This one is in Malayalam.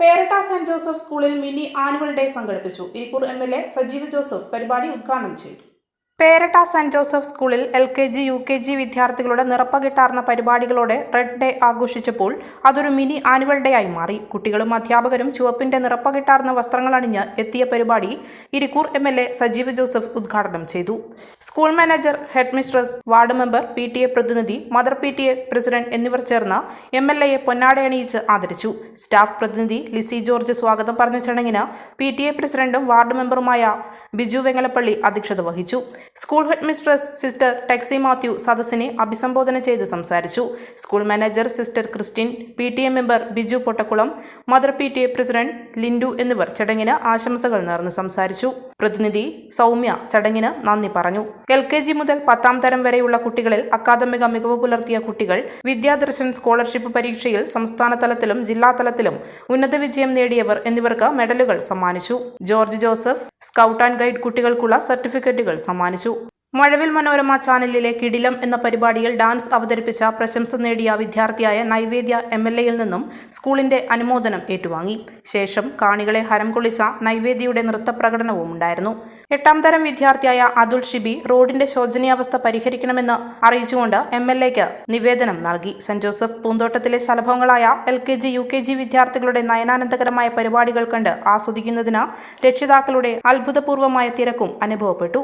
പേരട്ട സെന്റ് ജോസഫ് സ്കൂളിൽ മിനി ആനുവൽ ഡേ സംഘടിപ്പിച്ചു. Irikkur M L A Sajeev Joseph പരിപാടി ഉദ്ഘാടനം ചെയ്തു. പേരട്ട സെന്റ് ജോസഫ് സ്കൂളിൽ L K G U K G വിദ്യാർത്ഥികളുടെ നിറപ്പകിട്ടാർന്ന പരിപാടികളോടെ റെഡ് ഡേ ആഘോഷിച്ചപ്പോൾ അതൊരു മിനി ആനുവൽ ഡേ ആയി മാറി. കുട്ടികളും അധ്യാപകരും ചുവപ്പിന്റെ നിറപ്പകിട്ടാർന്ന വസ്ത്രങ്ങൾ അണിഞ്ഞ് എത്തിയ പരിപാടി Irikkur M L A Sajeev Joseph ഉദ്ഘാടനം ചെയ്തു. School manager head mistress ward member P T A പ്രതിനിധി mother P T A president എന്നിവർ ചേർന്ന് എം എൽ എയെ പൊന്നാടയണിയിച്ച് ആദരിച്ചു. സ്റ്റാഫ് പ്രതിനിധി ലിസി ജോർജ് സ്വാഗതം പറഞ്ഞ ചടങ്ങിന് പി ടി എ പ്രസിഡന്റും വാർഡ് മെമ്പറുമായ ബിജു വെങ്ങലപ്പള്ളി അധ്യക്ഷത വഹിച്ചു. School head mistress sister Texy Mathew സദസ്സിനെ അഭിസംബോധന ചെയ്ത് സംസാരിച്ചു. School manager sister Christine P T A member Biju Pottakkulam mother P T A president Lindu എന്നിവർ ചടങ്ങിന് ആശംസകൾ നേർന്ന് സംസാരിച്ചു. പ്രതിനിധി സൗമ്യ ചടങ്ങിന് നന്ദി പറഞ്ഞു. എൽ കെ ജി മുതൽ പത്താം തരം വരെയുള്ള കുട്ടികളിൽ അക്കാദമിക മികവ് പുലർത്തിയ കുട്ടികൾ വിദ്യാദർശൻ സ്കോളർഷിപ്പ് പരീക്ഷയിൽ സംസ്ഥാന തലത്തിലും ജില്ലാ തലത്തിലും ഉന്നത വിജയം നേടിയവർ എന്നിവർക്ക് മെഡലുകൾ സമ്മാനിച്ചു. George Joseph scout and guide കുട്ടികൾക്കുള്ള സർട്ടിഫിക്കറ്റുകൾ സമ്മാനിച്ചു. മഴവിൽ മനോരമ ചാനലിലെ കിടിലം എന്ന പരിപാടിയിൽ ഡാൻസ് അവതരിപ്പിച്ച പ്രശംസ നേടിയ വിദ്യാർത്ഥിയായ നൈവേദ്യ എം എൽ എയിൽ നിന്നും സ്കൂളിന്റെ അനുമോദനം ഏറ്റുവാങ്ങി. ശേഷം കാണികളെ ഹരം കൊള്ളിച്ച നൈവേദ്യയുടെ നൃത്തപ്രകടനവും ഉണ്ടായിരുന്നു. എട്ടാം തരം വിദ്യാർത്ഥിയായ അതുൽ ഷിബി റോഡിന്റെ ശോചനീയാവസ്ഥ പരിഹരിക്കണമെന്ന് അറിയിച്ചുകൊണ്ട് എം എൽ എക്ക് നിവേദനം നൽകി. സെന്റ് ജോസഫ് പൂന്തോട്ടത്തിലെ ശലഭങ്ങളായ L K G U K G വിദ്യാർത്ഥികളുടെ നയനാനന്ദകരമായ പരിപാടികൾ കണ്ട് ആസ്വദിക്കുന്നതിന് രക്ഷിതാക്കളുടെ അത്ഭുതപൂർവമായ തിരക്കും അനുഭവപ്പെട്ടു.